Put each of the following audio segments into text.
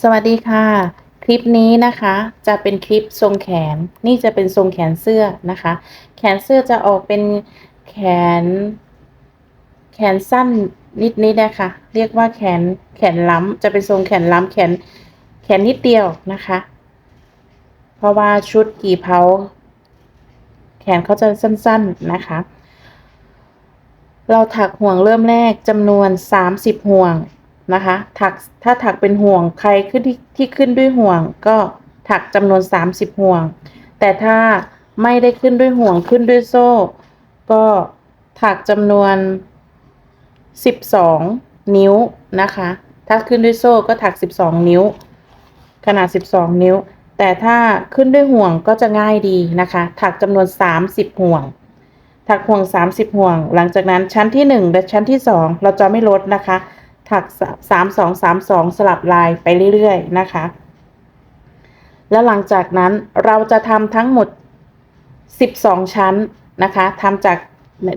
สวัสดีค่ะ คลิปนี้นะคะ จะเป็นคลิปทรงแขน นี่จะเป็นทรงแขนเสื้อนะคะ แขนเสื้อจะออกเป็นแขน แขนสั้นนิดนิดนะคะ เรียกว่าแขนแขนล้ำจะเป็นทรงแขนล้ำแขนแขนนิดเดียวนะคะ เพราะว่าชุดกี่เพาแขนเขาจะสั้น ๆนะคะ เราถักห่วงเริ่มแรกจำนวน 30 ห่วง นะคะ ถักถ้าถักเป็นห่วงใครขึ้นที่ที่ขึ้นด้วยห่วง ก็ถักจำนวน 30 ห่วง แต่ถ้าไม่ได้ขึ้นด้วยห่วงขึ้นด้วยโซ่ ก็ถักจำนวน 12 นิ้วนะคะ ถ้าขึ้นด้วยโซ่ก็ถัก 12 นิ้ว ขนาด 12 นิ้ว แต่ถ้าขึ้นด้วยห่วงก็จะง่ายดีนะคะ ถักจำนวน 30 ห่วง ถักห่วง 30 ห่วง หลังจากนั้นชั้นที่ 1 และชั้นที่ 2 เราจะไม่ลดนะคะ ถัก3 2 3 2สามสองสลับลายไปเรื่อยๆนะคะ แล้วหลังจากนั้นเราจะทำทั้งหมด 12 ชั้นนะคะทำจาก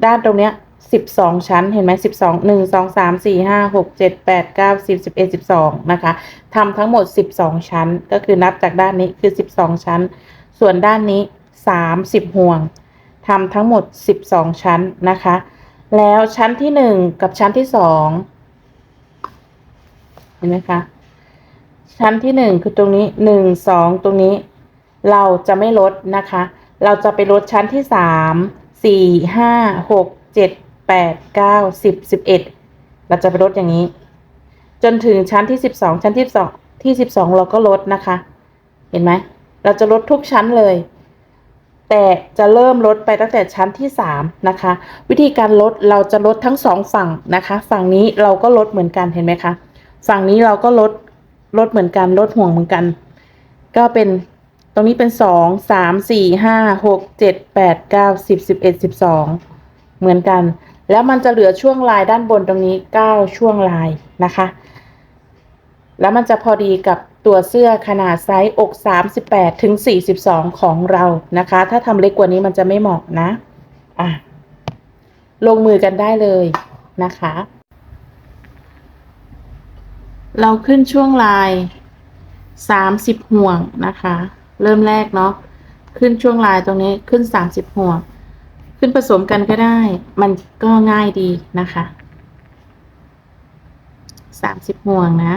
ด้านตรงเนี้ย12 ชั้นเห็นไหม12 1 2 3 4 5 6 7 8 9 10 11 12นะคะทำทั้งหมด 12 ชั้น ก็คือนับจากด้านนี้คือ 12 ชั้น ส่วนด้านนี้ 30 ห่วงทำทั้งหมด 12 ชั้นนะคะ แล้วชั้นที่ 1 กับชั้นที่ 2 ห็นไหมคะชั้นที่1คือตรงนี้1 2ตรงนี้ เราจะไม่ลดนะคะ เราจะไปลดชั้นที่3 4 5 6 7 8 9 10 11เจ็ดแปดเก้าสิบสิบเอ็ดเราจะไปลดอย่างนี้ จนถึงชั้นที่12ชั้นที่2ที่12เราก็ลดนะคะ เห็นไหมเราจะลดทุกชั้นเลย แต่จะเริ่มลดไปตั้งแต่ชั้นที่3นะคะ วิธีการลดเราจะลดทั้งสองฝั่งนะคะ ฝั่งนี้เราก็ลดเหมือนกันเห็นไหมคะ ฝั่งนี้เราก็ลดลดเหมือนกันลดห่วงเหมือนกัน ก็เป็นตรงนี้เป็น2 3 4 5 6 7 8 9 10 11 12เหมือนกัน แล้วมันจะเหลือช่วงลายด้านบนตรงนี้9ช่วงลายนะคะ แล้วมันจะพอดีกับตัวเสื้อขนาดไซส์อก38ถึง42ของเรานะคะ ถ้าทำเล็กกว่านี้มันจะไม่เหมาะนะ อะ ลงมือกันได้เลยนะคะ เราขึ้นช่วงลาย30ห่วงนะคะ เริ่มแรกเนาะขึ้นช่วงลายตรงนี้ขึ้น30ห่วง ขึ้นผสมกันก็ได้ มันก็ง่ายดีนะคะ30ห่วงนะ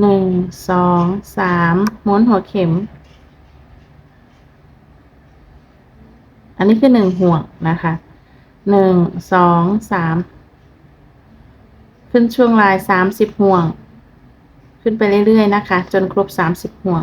หนึ่งสองสามม้วนหัวเข็ม อันนี้คือหนึ่งห่วงนะคะหนึ่งสองสาม ขึ้นช่วงลายสามสิบห่วง ขึ้นไปเรื่อยๆนะคะ จนครบสามสิบห่วง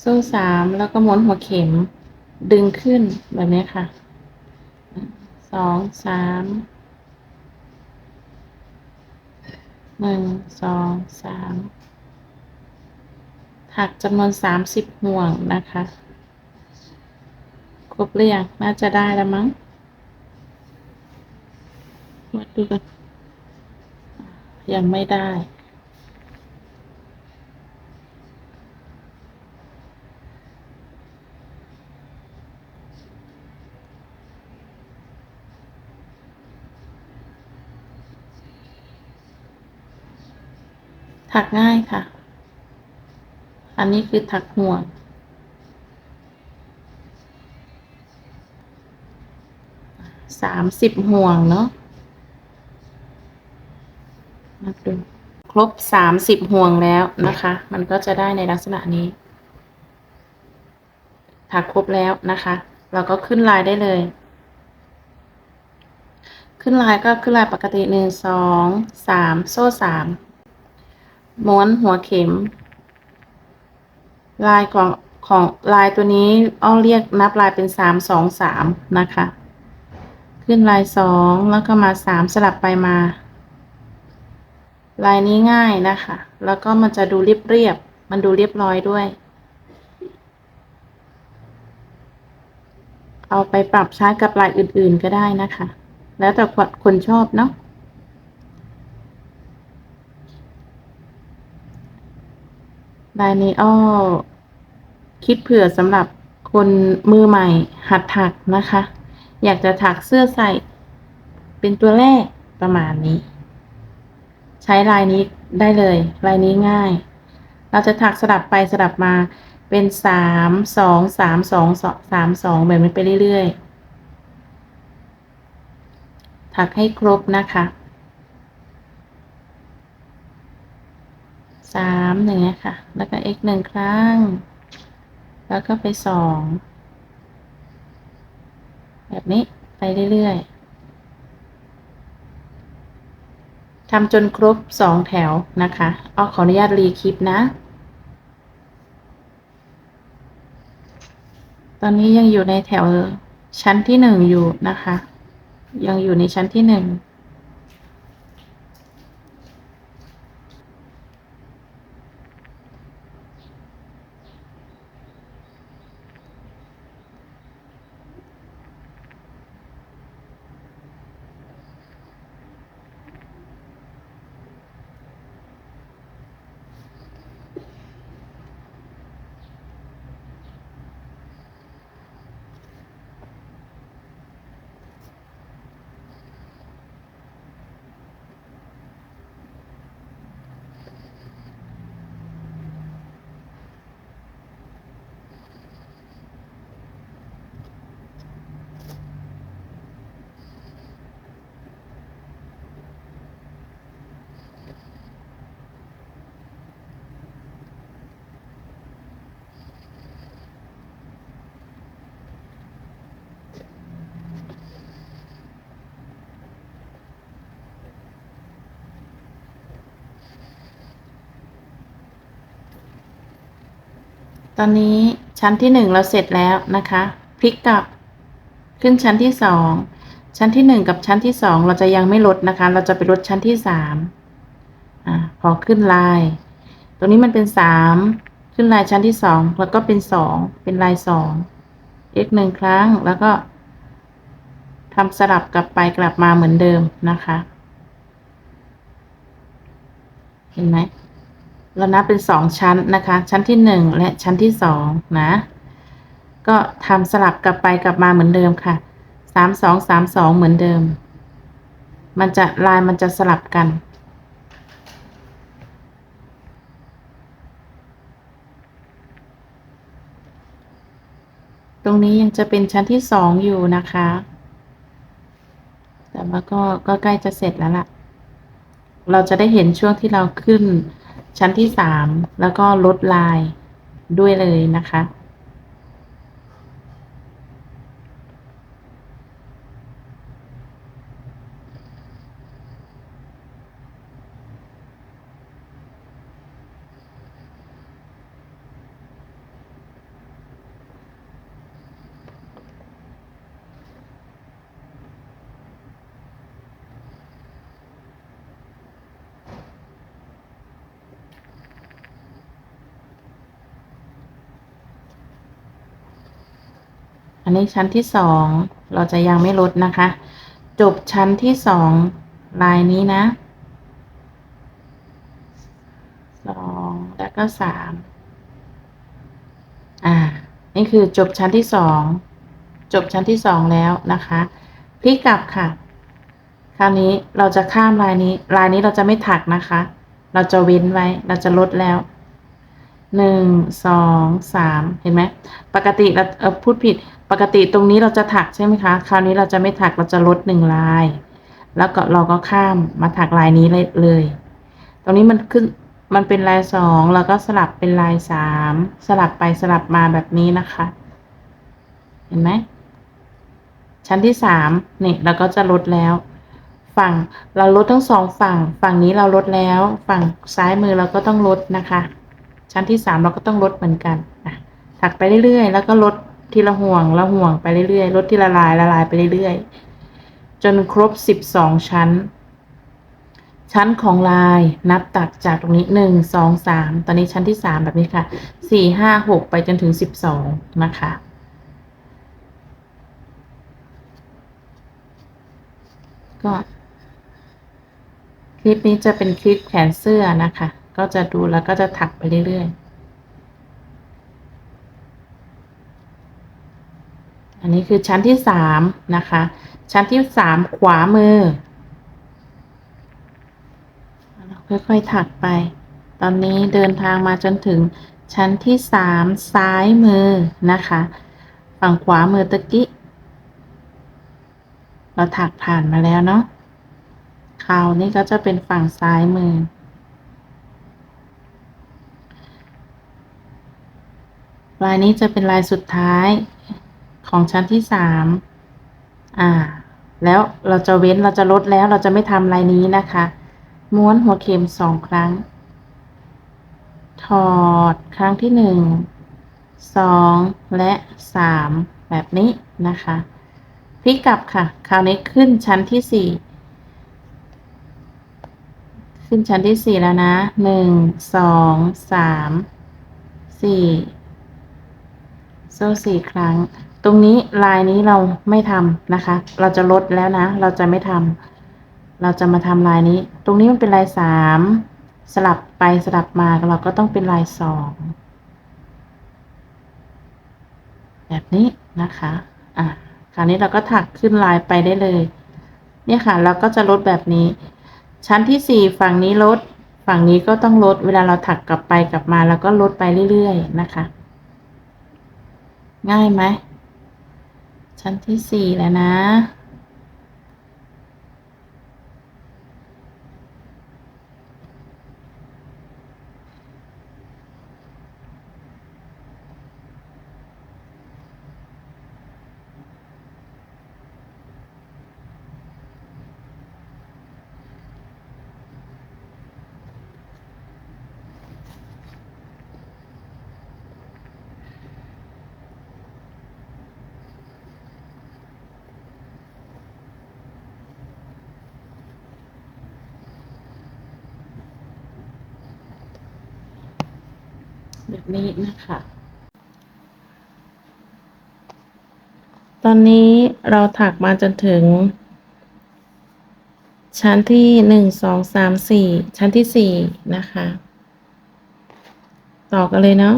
โซ่สามแล้วก็ม้วนหัวเข็มดึงขึ้นแบบนี้ค่ะสองสามหนึ่งสองสามถักจำนวนสามสิบห่วงนะคะ ครบหรือยังน่าจะได้แล้วมั้งมาดูกันยังไม่ได้ ถักง่ายค่ะ อันนี้คือถักห่วง สามสิบห่วงเนาะมาดูครบสามสิบห่วงแล้วนะคะ มันก็จะได้ในลักษณะนี้ ถักครบแล้วนะคะ เราก็ขึ้นลายได้เลย ขึ้นลายก็ขึ้นลายปกติหนึ่งสองสามโซ่สาม ม้วนหัวเข็ม ลายของของลายตัวนี้อ้อเรียกนับลายเป็นสามสองสามนะคะ ขึ้นลายสองแล้วก็มาสามสลับไปมา ลายนี้ง่ายนะคะ แล้วก็มันจะดูเรียบเรียบมันดูเรียบร้อยด้วย เอาไปปรับใช้กับลายอื่นๆก็ได้นะคะ แล้วแต่คนชอบเนาะ ลายนี้อ้อคิดเผื่อสำหรับคนมือใหม่หัดถักนะคะ อยากจะถักเสื้อใส่ เป็นตัวแรกประมาณนี้ ใช้ลายนี้ได้เลย ลายนี้ง่าย เราจะถักสลับไปสลับมาเป็นสามสองสามสองสามสองแบบนี้ไปเรื่อยๆ ถักให้ครบนะคะ สามหนึ่งนะคะแล้วก็ x หนึ่งครั้ง แล้วก็ไปสองแบบนี้ไปเรื่อยๆทำจนครบสองแถวนะคะเอาขออนุญาตรีคลิปนะ ตอนนี้ยังอยู่ในแถวชั้นที่หนึ่งอยู่นะคะ ยังอยู่ในชั้นที่หนึ่ง ตอนนี้ชั้นที่หนึ่งเราเสร็จแล้วนะคะพลิกกลับขึ้นชั้นที่สองชั้นที่หนึ่งกับชั้นที่สองเราจะยังไม่ลดนะคะ เราจะไปลดชั้นที่สามอ่าพอขึ้นลาย ตรงนี้มันเป็นสามขึ้นลายชั้นที่สองแล้วก็เป็นสองเป็นลายสอง x หนึ่งครั้งแล้วก็ทำสลับกลับไปกลับมาเหมือนเดิมนะคะ เห็นไหม เรานับเป็นสองชั้นนะคะ ชั้นที่หนึ่งและชั้นที่สองนะ ก็ทำสลับกลับไปกลับมาเหมือนเดิมค่ะสามสองสามสองเหมือนเดิม มันจะลายมันจะสลับกัน ตรงนี้ยังจะเป็นชั้นที่สองอยู่นะคะ แต่ว่าก็ก็ใกล้จะเสร็จแล้วล่ะ เราจะได้เห็นช่วงที่เราขึ้น ชั้นที่สามแล้วก็ลดลายด้วยเลยนะคะ อันนี้ชั้นที่สองเราจะยังไม่ลดนะคะ จบชั้นที่สองลายนี้นะสองแล้วก็สามอ่า นี่คือจบชั้นที่สองจบชั้นที่สองแล้วนะคะพลิกกลับค่ะ คราวนี้เราจะข้ามลายนี้ ลายนี้เราจะไม่ถักนะคะ เราจะเว้นไว้ เราจะลดแล้วหนึ่งสองสามเห็นไหม ปกติเราเออพูดผิด ปกติตรงนี้เราจะถักใช่ไหมคะ คราวนี้เราจะไม่ถักเราจะลดหนึ่งลาย แล้วก็เราก็ข้ามมาถักลายนี้เลยเลย ตรงนี้มันขึ้นมันเป็นลายสองแล้วก็สลับเป็นลายสามสลับไปสลับมาแบบนี้นะคะ เห็นไหมชั้นที่สามนี่เราก็จะลดแล้ว ฝั่งเราลดทั้งสองฝั่ง ฝั่งนี้เราลดแล้ว ฝั่งซ้ายมือเราก็ต้องลดนะคะ ชั้นที่สามเราก็ต้องลดเหมือนกันอะถักไปเรื่อยๆ แล้วก็ลด ทีละห่วงละห่วงไปเรื่อยๆลดทีละลายละลายไปเรื่อยๆ จนครบสิบสองชั้น ชั้นของลายนับตัดจากตรงนี้หนึ่งสองสามตอนนี้ชั้นที่สามแบบนี้ค่ะสี่ห้าหกไปจนถึงสิบสองนะคะก็คลิปนี้จะเป็นคลิปแขนเสื้อนะคะ ก็จะดูแล้วก็จะถักไปเรื่อยๆ อันนี้คือชั้นที่สามนะคะ ชั้นที่สามขวามือค่อยๆถักไป ตอนนี้เดินทางมาจนถึงชั้นที่สามซ้ายมือนะคะ ฝั่งขวามือตะกี้ เราถักผ่านมาแล้วเนาะคราวนี้ก็จะเป็นฝั่งซ้ายมือ ลายนี้จะเป็นลายสุดท้าย ของชั้นที่สามอ่า แล้วเราจะเว้นเราจะลดแล้วเราจะไม่ทำลายนี้นะคะ ม้วนหัวเข็มสองครั้ง ถอดครั้งที่หนึ่งสองและสามแบบนี้นะคะพลิกกลับค่ะ คราวนี้ขึ้นชั้นที่สี่ขึ้นชั้นที่สี่แล้วนะหนึ่งสองสามสี่โซ่สี่ครั้ง ตรงนี้ลายนี้เราไม่ทำนะคะ เราจะลดแล้วนะ เราจะไม่ทำเราจะมาทำลายนี้ ตรงนี้มันเป็นลายสามสลับไปสลับมาเราก็ต้องเป็นลายสองแบบนี้นะคะ อะ คราวนี้เราก็ถักขึ้นลายไปได้เลย เนี่ยค่ะ เราก็จะลดแบบนี้ ชั้นที่สี่ฝั่งนี้ลด ฝั่งนี้ก็ต้องลด เวลาเราถักกลับไปกลับมา แล้วก็ลดไปเรื่อยๆนะคะ ง่ายไหม ชั้นที่สี่แล้วนะ แบบนี้นะคะ ตอนนี้เราถักมาจนถึง ชั้นที่หนึ่งสองสามสี่ชั้นที่สี่นะคะ ต่อกันเลยเนาะ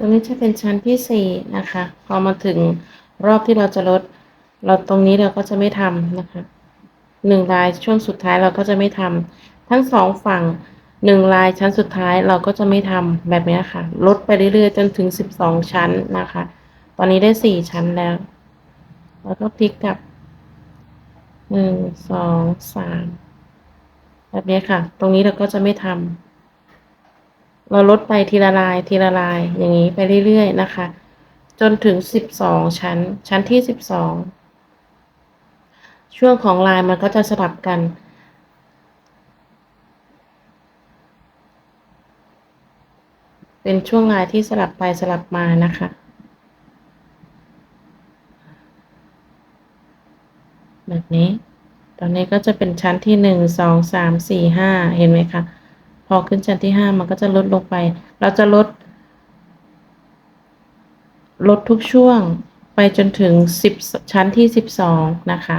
ตรงนี้จะเป็นชั้นที่สี่นะคะ พอมาถึงรอบที่เราจะลด เราตรงนี้เราก็จะไม่ทำนะคะหนึ่งลายช่วงสุดท้ายเราก็จะไม่ทำทั้งสองฝั่งหนึ่งลายชั้นสุดท้ายเราก็จะไม่ทำแบบนี้ค่ะ ลดไปเรื่อยๆ จนถึงสิบสองชั้นนะคะ ตอนนี้ได้สี่ชั้นแล้ว แล้วก็พลิกกลับหนึ่งสองสามแบบนี้ค่ะ ตรงนี้เราก็จะไม่ทำ เราลดไปทีละลายทีละลายอย่างนี้ไปเรื่อยๆนะคะ จนถึงสิบสองชั้น ชั้นที่สิบสองช่วงของลายมันก็จะสลับกันเป็นช่วงลายที่สลับไปสลับมานะคะ แบบนี้ ตอนนี้ก็จะเป็นชั้นที่หนึ่งสองสามสี่ห้าเห็นไหมคะ พอขึ้นชั้นที่ห้ามันก็จะลดลงไป เราจะลด ลดทุกช่วงไปจนถึงสิบชั้นที่สิบสองนะคะ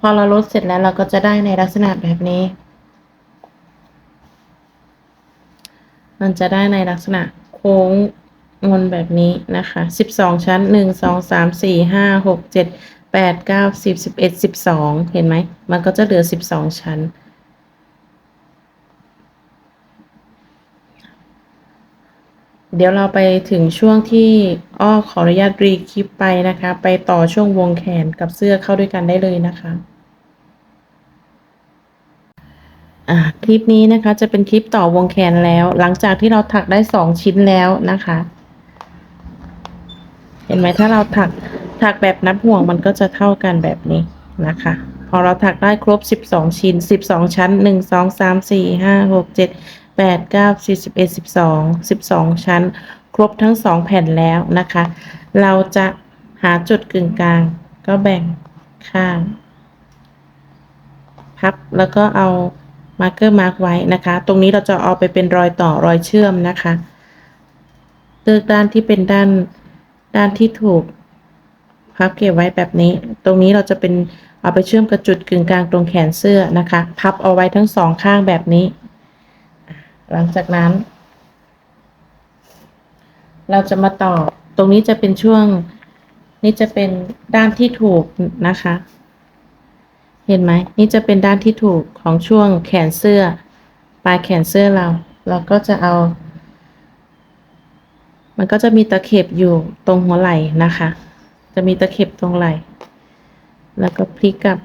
พอเราลดเสร็จแล้วเราก็จะได้ในลักษณะแบบนี้ มันจะได้ในลักษณะโค้งงนแบบนี้นะคะสิบสองชั้นหนึ่งสองสามสี่ห้าหกเจ็ดแปดเก้าสิบสิบเอ็ดสิบสองเห็นไหม มันก็จะเหลือสิบสองชั้น เดี๋ยวเราไปถึงช่วงที่อ้อขออนุญาตรีคลิปไปนะคะ ไปต่อช่วงวงแขนกับเสื้อเข้าด้วยกันได้เลยนะคะอ่าคลิปนี้นะคะจะเป็นคลิปต่อวงแขนแล้ว หลังจากที่เราถักได้สองชิ้นแล้วนะคะ เห็นไหมถ้าเราถักถักแบบนับห่วงมันก็จะเท่ากันแบบนี้นะคะ พอเราถักได้ครบสิบสองชิ้นสิบสองชั้นหนึ่งสองสามสี่ห้าหกเจ็ด แปดเก้าสิบสิบเอ็ดสิบสองสิบสองชั้น ครบทั้งสองแผ่นแล้วนะคะ เราจะหาจุดกึ่งกลาง ก็แบ่งข้าง พับแล้วก็เอามาร์กเกอร์มาร์กไว้นะคะ ตรงนี้เราจะเอาไปเป็นรอยต่อรอยเชื่อมนะคะเลือกด้านที่เป็นด้านด้านที่ถูกพับเก็บไว้แบบนี้ ตรงนี้เราจะเป็นเอาไปเชื่อมกับจุดกึ่งกลางตรงแขนเสื้อนะคะ พับเอาไว้ทั้งสองข้างแบบนี้ หลังจากนั้น เราจะมาต่อตรงนี้จะเป็นช่วง นี่จะเป็นด้านที่ถูกนะคะ เห็นไหมนี่จะเป็นด้านที่ถูกของช่วงแขนเสื้อ ปลายแขนเสื้อเรา เราก็จะเอา มันก็จะมีตะเข็บอยู่ตรงหัวไหล่นะคะ จะมีตะเข็บตรงไหล่ แล้วก็พลิกกลับ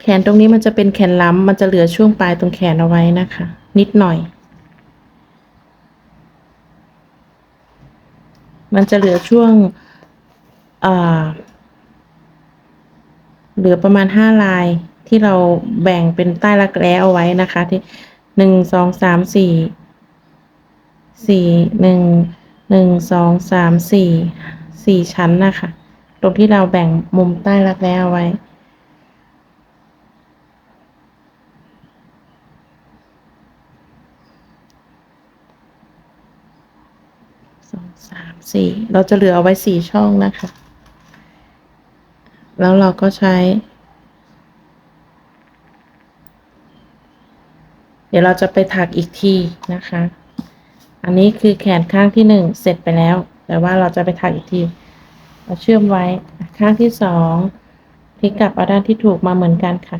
แขนตรงนี้มันจะเป็นแขนล้ำมันจะเหลือช่วงปลายตรงแขนเอาไว้นะคะ นิดหน่อย มันจะเหลือช่วงเหลือประมาณห้าลายที่เราแบ่งเป็นใต้รักแร้เอาไว้นะคะ ที่หนึ่งสองสามสี่สี่หนึ่งหนึ่งสองสามสี่สี่ชั้นนะคะ ตรงที่เราแบ่งมุมใต้รักแร้เอาไว้ สอง สี่เราจะเหลือเอาไว้สี่ช่องนะคะ แล้วเราก็ใช้ เดี๋ยวเราจะไปถักอีกทีนะคะ อันนี้คือแขนข้างที่หนึ่งเสร็จไปแล้ว แต่ว่าเราจะไปถักอีกที เราเชื่อมไว้ข้างที่สองพลิกกลับเอาด้านที่ถูกมาเหมือนกันค่ะ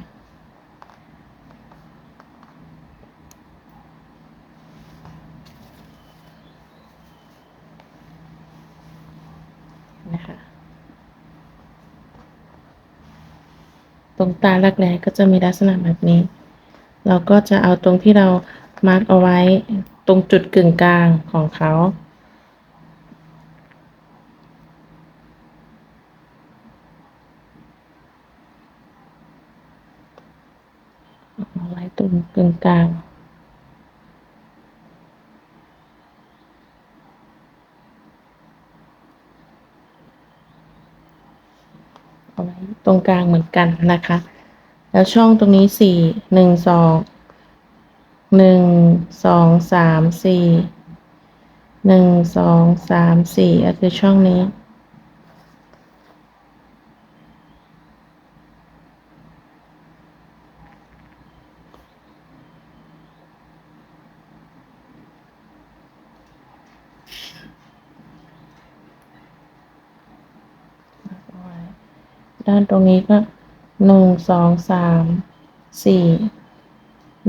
ตรงตาลักแร้ก็จะมีลักษณะแบบนี้ เราก็จะเอาตรงที่เรามาร์กเอาไว้ตรงจุดกึ่งกลางของเขาเอาไว้ตรงกึ่งกลาง เอาไว้ ตรงกลางเหมือนกันนะคะ แล้วช่องตรงนี้สี่หนึ่งสองหนึ่งสองสามสี่หนึ่งสองสามสี่ก็คือช่องนี้ ด้านตรงนี้ก็หนึ่งสองสามสี่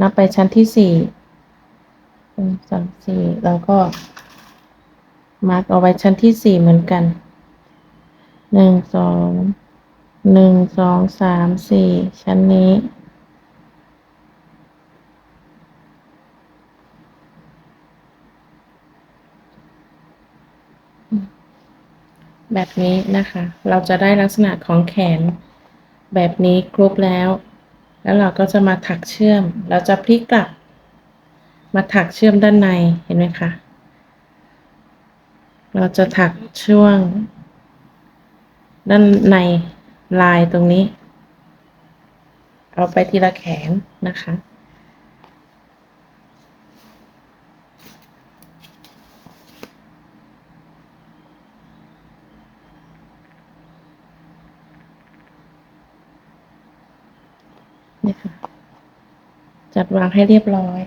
นับไปชั้นที่สี่หนึ่งสองสี่แล้วก็ มาร์กเอาไว้ชั้นที่สี่เหมือนกันหนึ่งสองหนึ่งสองสามสี่ชั้นนี้ แบบนี้นะคะ เราจะได้ลักษณะของแขนแบบนี้ครบแล้ว แล้วเราก็จะมาถักเชื่อม เราจะพลิกกลับ มาถักเชื่อมด้านในเห็นไหมคะ เราจะถักช่วง ด้านในลายตรงนี้ เอาไปทีละแขนนะคะ นี่ค่ะ จัดวางให้เรียบร้อย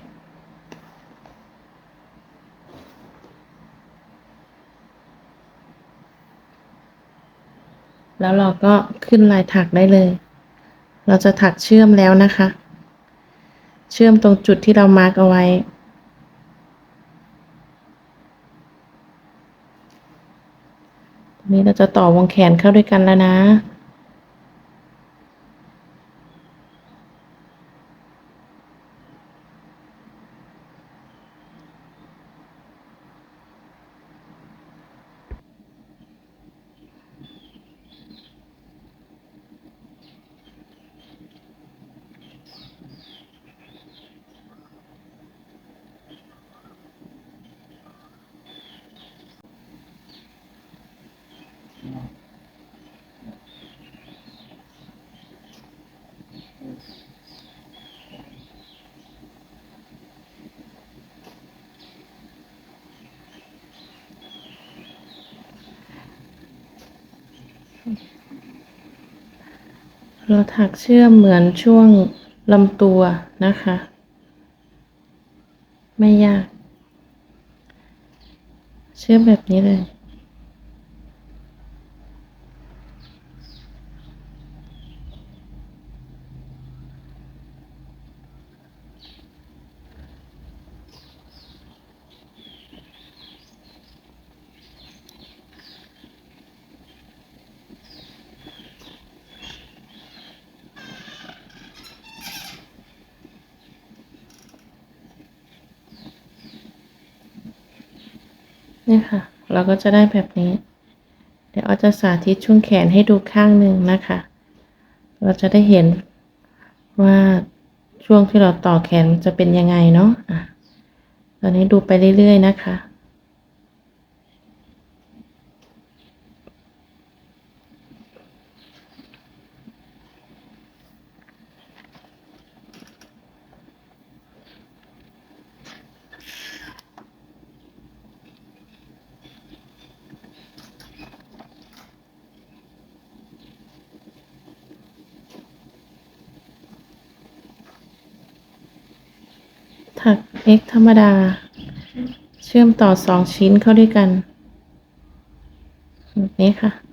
แล้วเราก็ขึ้นลายถักได้เลย เราจะถักเชื่อมแล้วนะคะ เชื่อมตรงจุดที่เรามาร์กเอาไว้ตรงนี้เราจะต่อวงแขนเข้าด้วยกันแล้วนะ เราถักเชื่อมเหมือนช่วงลำตัวนะคะ ไม่ยาก เชื่อมแบบนี้เลย เนี่ยค่ะ เราก็จะได้แบบนี้ เดี๋ยวเอาจะสาธิตช่วงแขนให้ดูข้างหนึ่งนะคะ เราจะได้เห็นว่าช่วงที่เราต่อแขนจะเป็นยังไงเนาะอะตอนนี้ดูไปเรื่อยๆนะคะ ถัก x ธรรมดา เชื่อมต่อสองชิ้นเข้าด้วยกันแบบนี้ค่ะ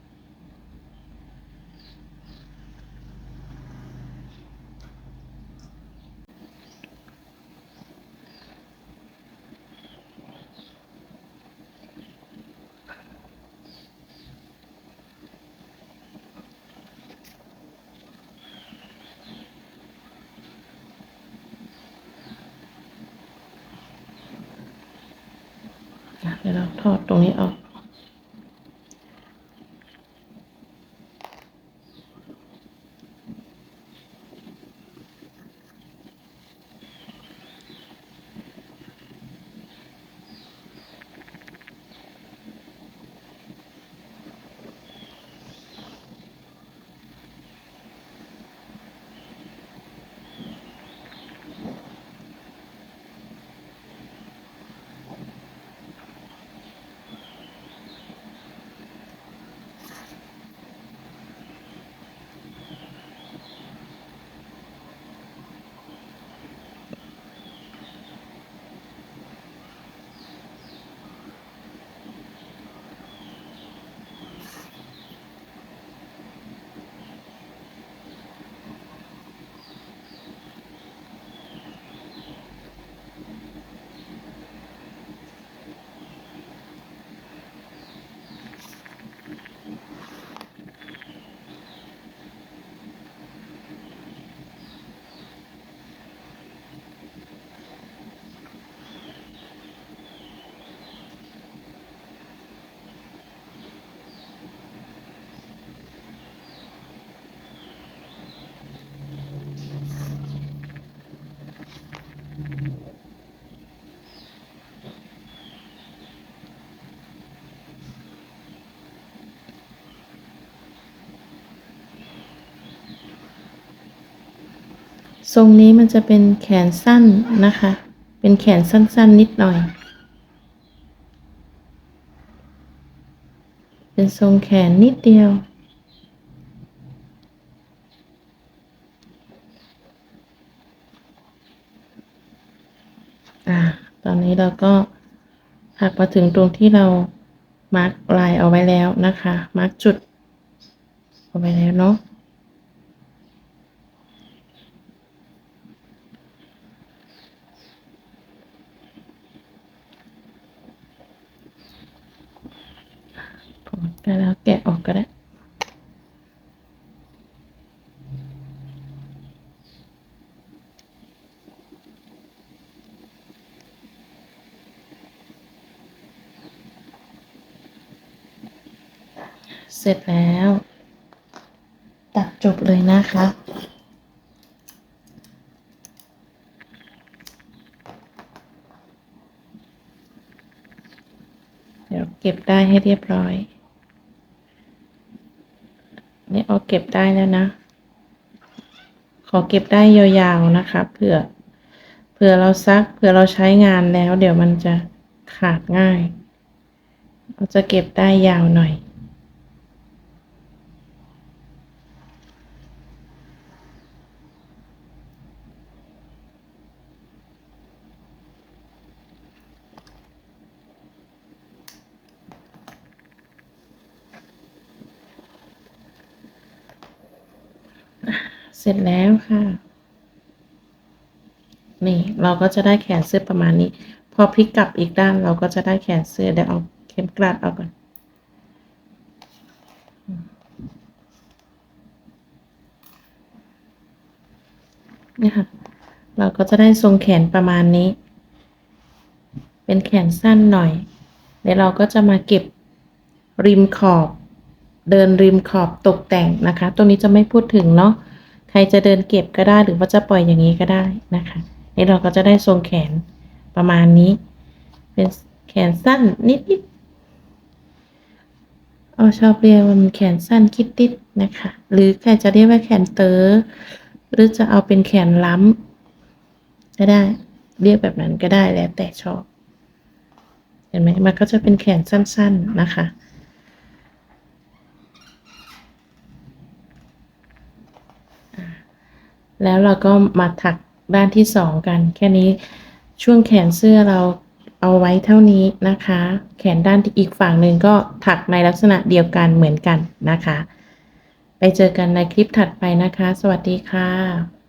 ทรงนี้มันจะเป็นแขนสั้นนะคะ เป็นแขนสั้นๆนิดหน่อย เป็นทรงแขนนิดเดียว อ่า ตอนนี้เราก็หักมาถึงตรงที่เรามาร์กลายเอาไว้แล้วนะคะ มาร์กจุดเอาไว้แล้วเนาะ พอได้ แล้วแกะออกก็ได้เสร็จแล้ว ตัดจบเลยนะคะ เดี๋ยวเก็บได้ให้เรียบร้อย นี่เอาเก็บได้แล้วนะ ขอเก็บได้ยาวๆนะคะเผื่อเผื่อเราซักเผื่อเราใช้งานแล้ว เดี๋ยวมันจะขาดง่าย เราจะเก็บได้ยาวหน่อย เสร็จแล้วค่ะ นี่เราก็จะได้แขนเสื้อประมาณนี้ พอพลิกกลับอีกด้านเราก็จะได้แขนเสื้อเดี๋ยวเอาเข็มกลัดเอาก่อนนี่ค่ะ เราก็จะได้ทรงแขนประมาณนี้ เป็นแขนสั้นหน่อย เดี๋ยวเราก็จะมาเก็บริมขอบ เดินริมขอบตกแต่งนะคะตรงนี้จะไม่พูดถึงเนาะ ใครจะเดินเก็บก็ได้หรือว่าจะปล่อยอย่างนี้ก็ได้นะคะนี่เราก็จะได้ทรงแขนประมาณนี้ เป็นแขนสั้นนิดๆเอาชอบเรียกว่ามันแขนสั้นคิดติดนะคะ หรือใครจะเรียกว่าแขนเตอ๋อหรือจะเอาเป็นแขนล้ำก็ได้ เรียกแบบนั้นก็ได้แล้วแต่ชอบ เห็นไหมมันก็จะเป็นแขนสั้น ๆนะคะ แล้วเราก็มาถักด้านที่สองกัน แค่นี้ช่วงแขนเสื้อเราเอาไว้เท่านี้นะคะ แขนด้านที่อีกฝั่งหนึ่งก็ถักในลักษณะเดียวกันเหมือนกันนะคะ ไปเจอกันในคลิปถัดไปนะคะ สวัสดีค่ะ